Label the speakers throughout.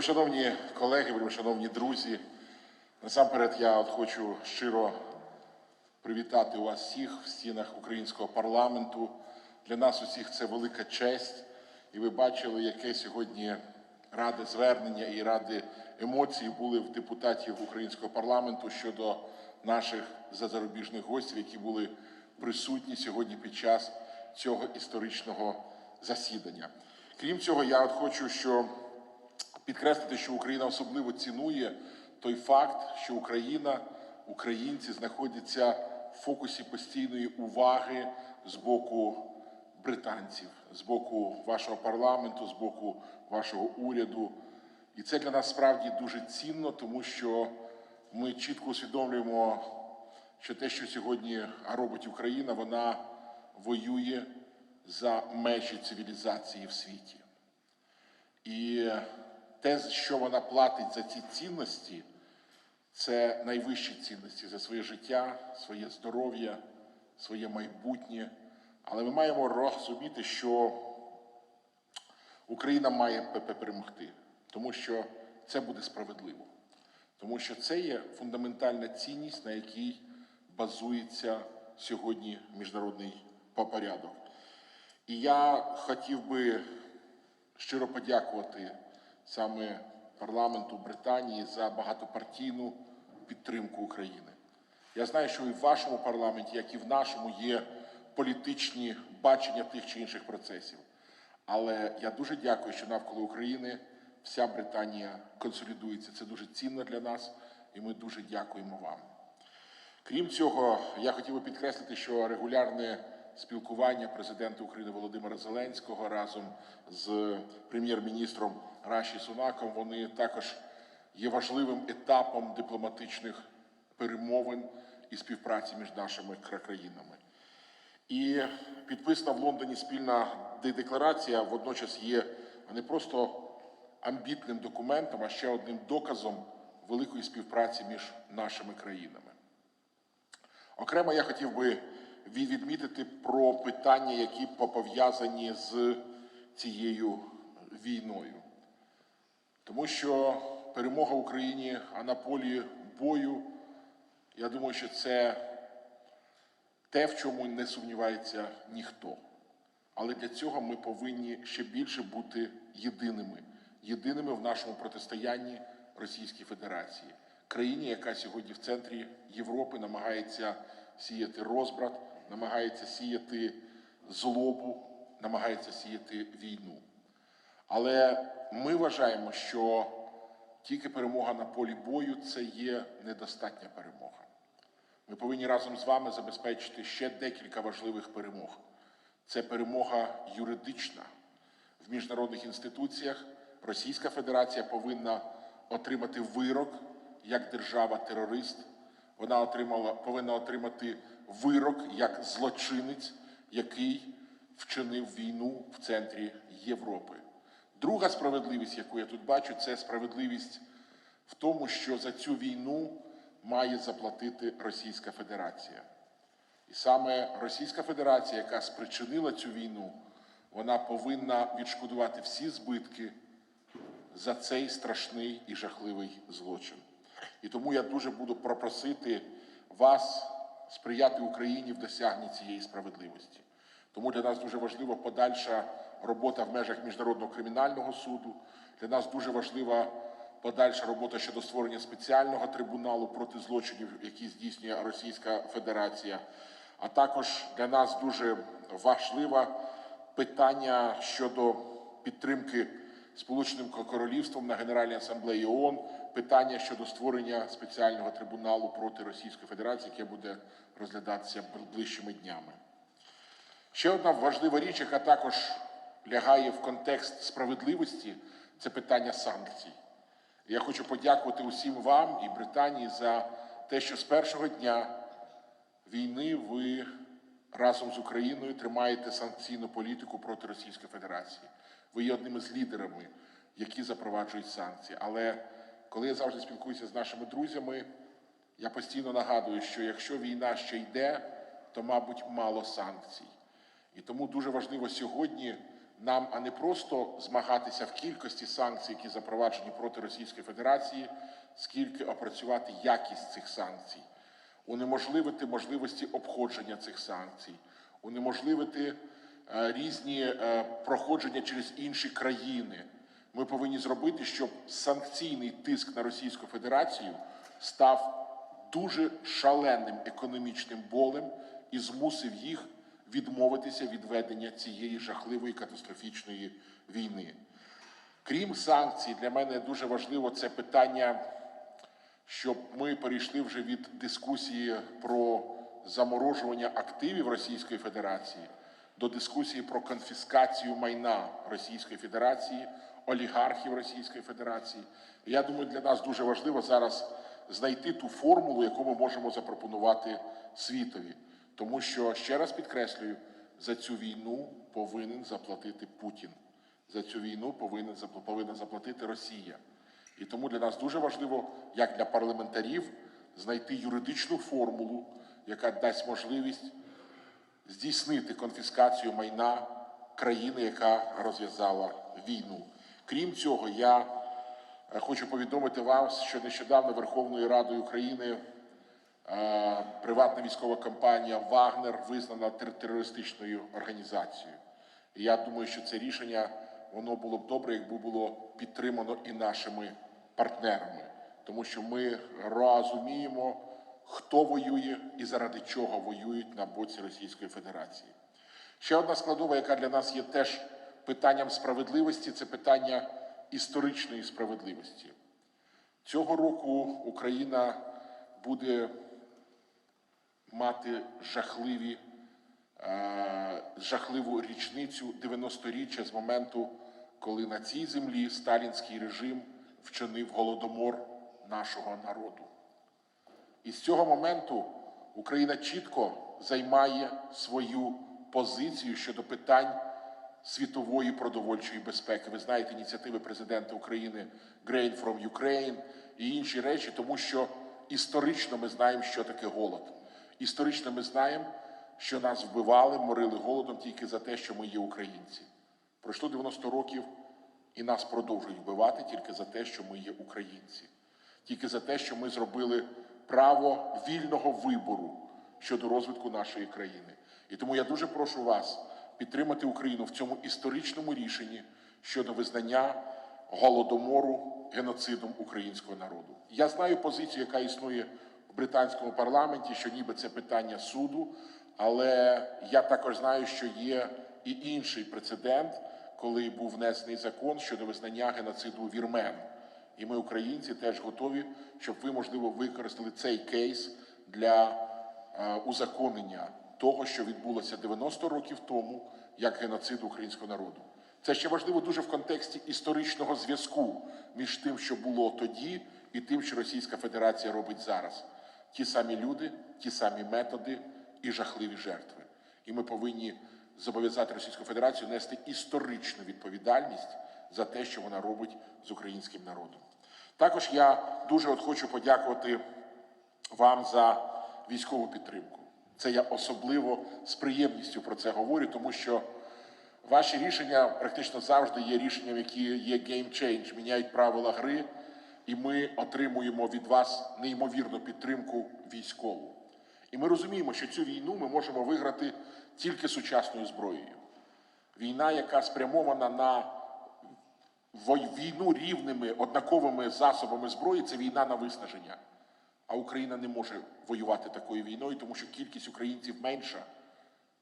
Speaker 1: Вельмишановні колеги, вельмишановні друзі, насамперед я от хочу щиро привітати вас всіх в стінах українського парламенту. Для нас усіх це велика честь, і ви бачили, яке сьогодні ради звернення і ради емоцій були в депутатів українського парламенту щодо наших зазарубіжних гостів, які були присутні сьогодні під час цього історичного засідання. Крім цього, я от хочу, що підкреслити, що Україна особливо цінує той факт, що Україна, українці знаходяться в фокусі постійної уваги з боку британців, з боку вашого парламенту, з боку вашого уряду. І це для нас справді дуже цінно, тому що ми чітко усвідомлюємо, що те, що сьогодні робить Україна, вона воює за межі цивілізації в світі. І те, що вона платить за ці цінності, це найвищі цінності за своє життя, своє здоров'я, своє майбутнє. Але ми маємо розуміти, що Україна має перемогти, тому що це буде справедливо. Тому що це є фундаментальна цінність, на якій базується сьогодні міжнародний порядок. І я хотів би щиро подякувати саме парламенту Британії за багатопартійну підтримку України. Я знаю, що і в вашому парламенті, як і в нашому, є політичні бачення тих чи інших процесів. Але я дуже дякую, що навколо України вся Британія консолідується. Це дуже цінно для нас, і ми дуже дякуємо вам. Крім цього, я хотів би підкреслити, що регулярне спілкування президента України Володимира Зеленського разом з прем'єр-міністром Раші Сунаком вони також є важливим етапом дипломатичних перемовин і співпраці між нашими країнами. І підписана в Лондоні спільна декларація водночас є не просто амбітним документом, а ще одним доказом великої співпраці між нашими країнами. Окремо я хотів би відмітити про питання, які пов'язані з цією війною. Тому що перемога Україні, а на полі бою, я думаю, що це те, в чому не сумнівається ніхто. Але для цього ми повинні ще більше бути єдиними, єдиними в нашому протистоянні Російській Федерації, країні, яка сьогодні в центрі Європи намагається сіяти розбрат, намагається сіяти злобу, намагається сіяти війну. Але ми вважаємо, що тільки перемога на полі бою це є недостатня перемога. Ми повинні разом з вами забезпечити ще декілька важливих перемог. Це перемога юридична в міжнародних інституціях. Російська Федерація повинна отримати вирок як держава-терорист. Вона отримала, повинна отримати вирок як злочинець, який вчинив війну в центрі Європи. Друга справедливість, яку я тут бачу, це справедливість в тому, що за цю війну має заплатити Російська Федерація. І саме Російська Федерація, яка спричинила цю війну, вона повинна відшкодувати всі збитки за цей страшний і жахливий злочин. І тому я дуже буду пропросити вас сприяти Україні в досягненні цієї справедливості. Тому для нас дуже важлива подальша робота в межах міжнародного кримінального суду. Для нас дуже важлива подальша робота щодо створення спеціального трибуналу проти злочинів, які здійснює Російська Федерація. А також для нас дуже важливе питання щодо підтримки Сполученим Королівством на Генеральній асамблеї ООН, питання щодо створення спеціального трибуналу проти Російської Федерації, яке буде розглядатися ближчими днями. Ще одна важлива річ, яка також лягає в контекст справедливості, це питання санкцій. Я хочу подякувати усім вам і Британії за те, що з першого дня війни ви разом з Україною тримаєте санкційну політику проти Російської Федерації. Ви є одним із лідерами, які запроваджують санкції. Але коли я завжди спілкуюся з нашими друзями, я постійно нагадую, що якщо війна ще йде, то, мабуть, мало санкцій. І тому дуже важливо сьогодні нам, а не просто змагатися в кількості санкцій, які запроваджені проти Російської Федерації, скільки опрацювати якість цих санкцій, унеможливити можливості обходження цих санкцій, унеможливити е, різні е, проходження через інші країни. Ми повинні зробити, щоб санкційний тиск на Російську Федерацію став дуже шаленим економічним болем і змусив їх відмовитися від ведення цієї жахливої катастрофічної війни. Крім санкцій, для мене дуже важливо це питання, щоб ми перейшли вже від дискусії про заморожування активів Російської Федерації до дискусії про конфіскацію майна Російської Федерації, олігархів Російської Федерації. Я думаю, для нас дуже важливо зараз знайти ту формулу, яку ми можемо запропонувати світові. Тому що, ще раз підкреслюю, за цю війну повинен заплатити Путін. За цю війну повинен, повинна заплатити Росія. І тому для нас дуже важливо, як для парламентарів, знайти юридичну формулу, яка дасть можливість здійснити конфіскацію майна країни, яка розв'язала війну. Крім цього, я е, хочу повідомити вам, що нещодавно Верховною Радою України е, приватна військова компанія Вагнер визнана тер- терористичною організацією. І я думаю, що це рішення воно було б добре, якби було підтримано і нашими партнерами, тому що ми розуміємо, хто воює і заради чого воюють на боці Російської Федерації. Ще одна складова, яка для нас є теж питанням справедливості, це питання історичної справедливості. Цього року Україна буде мати жахливі, е, жахливу річницю 90-річчя з моменту, коли на цій землі сталінський режим вчинив голодомор нашого народу. І з цього моменту Україна чітко займає свою позицію щодо питань світової продовольчої безпеки. Ви знаєте ініціативи президента України Grain from Ukraine і інші речі, тому що історично ми знаємо, що таке голод. Історично ми знаємо, що нас вбивали, морили голодом тільки за те, що ми є українці. Пройшло 90 років, і нас продовжують вбивати тільки за те, що ми є українці, тільки за те, що ми зробили право вільного вибору щодо розвитку нашої країни. І тому я дуже прошу вас підтримати Україну в цьому історичному рішенні щодо визнання голодомору геноцидом українського народу. Я знаю позицію, яка існує в британському парламенті, що ніби це питання суду, але я також знаю, що є і інший прецедент, коли був внесений закон щодо визнання геноциду вірмен. І ми, українці, теж готові, щоб ви, можливо, використали цей кейс для е, узаконення того, що відбулося 90 років тому, як геноцид українського народу. Це ще важливо дуже в контексті історичного зв'язку між тим, що було тоді, і тим, що Російська Федерація робить зараз. Ті самі люди, ті самі методи і жахливі жертви. І ми повинні зобов'язати Російську Федерацію нести історичну відповідальність за те, що вона робить з українським народом. Також я дуже от хочу подякувати вам за військову підтримку. Це я особливо з приємністю про це говорю, тому що ваші рішення практично завжди є рішенням, які є change, міняють правила гри, і ми отримуємо від вас неймовірну підтримку військову. І ми розуміємо, що цю війну ми можемо виграти тільки сучасною зброєю. Війна, яка спрямована на війну рівними однаковими засобами зброї, це війна на виснаження. А Україна не може воювати такою війною, тому що кількість українців менша,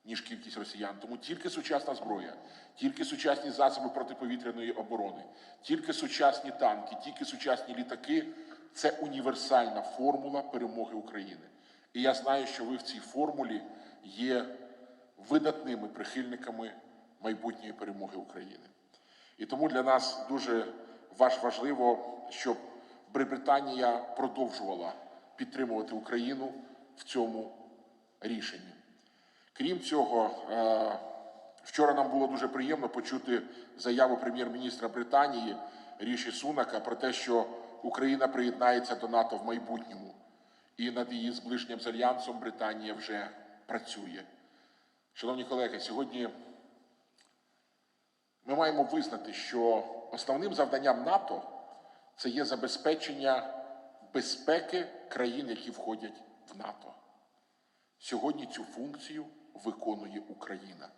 Speaker 1: ніж кількість росіян. Тому тільки сучасна зброя, тільки сучасні засоби протиповітряної оборони, тільки сучасні танки, тільки сучасні літаки це універсальна формула перемоги України. І я знаю, що ви в цій формулі є видатними прихильниками майбутньої перемоги України. І тому для нас дуже важливо, щоб Британія продовжувала підтримувати Україну в цьому рішенні. Крім цього, е, вчора нам було дуже приємно почути заяву прем'єр-міністра Британії Ріші Сунака про те, що Україна приєднається до НАТО в майбутньому, і над її зближенням з альянсом Британія вже працює. Шановні колеги, сьогодні ми маємо визнати, що основним завданням НАТО це є забезпечення безпеки країн, які входять в НАТО. Сьогодні цю функцію виконує Україна.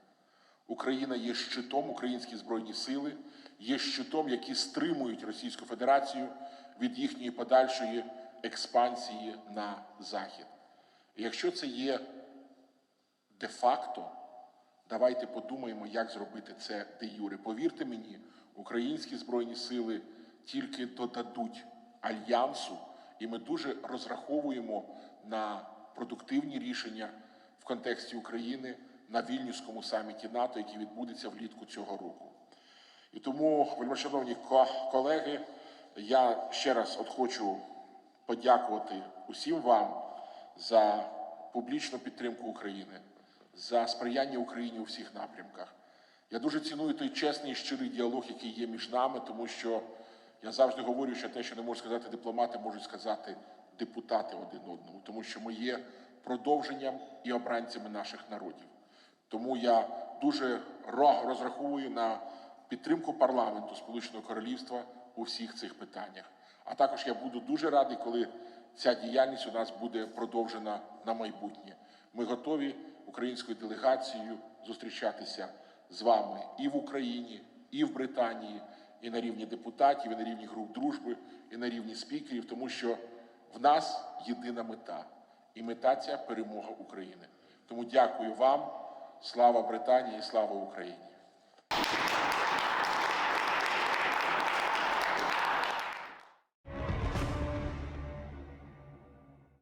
Speaker 1: Україна є щитом, українські збройні сили є щитом, які стримують Російську Федерацію від їхньої подальшої експансії на захід. Якщо це є де-факто, давайте подумаємо, як зробити це де юре. Повірте мені, українські збройні сили тільки додадуть альянсу, і ми дуже розраховуємо на продуктивні рішення в контексті України на вільнюському саміті НАТО, який відбудеться влітку цього року. І тому, вельмишановні колеги, я ще раз от хочу подякувати усім вам за публічну підтримку України, за сприяння Україні у всіх напрямках. Я дуже ціную той чесний і щирий діалог, який є між нами, тому що я завжди говорю, що те, що не можуть сказати дипломати, можуть сказати депутати один одному, тому що ми є продовженням і обранцями наших народів. Тому я дуже розраховую на підтримку парламенту Сполученого Королівства у всіх цих питаннях. А також я буду дуже радий, коли ця діяльність у нас буде продовжена на майбутнє. Ми готові українською делегацією зустрічатися з вами і в Україні, і в Британії, і на рівні депутатів, і на рівні груп дружби, і на рівні спікерів, тому що в нас єдина мета, і мета ця перемога України. Тому дякую вам. Слава Британії, слава Україні!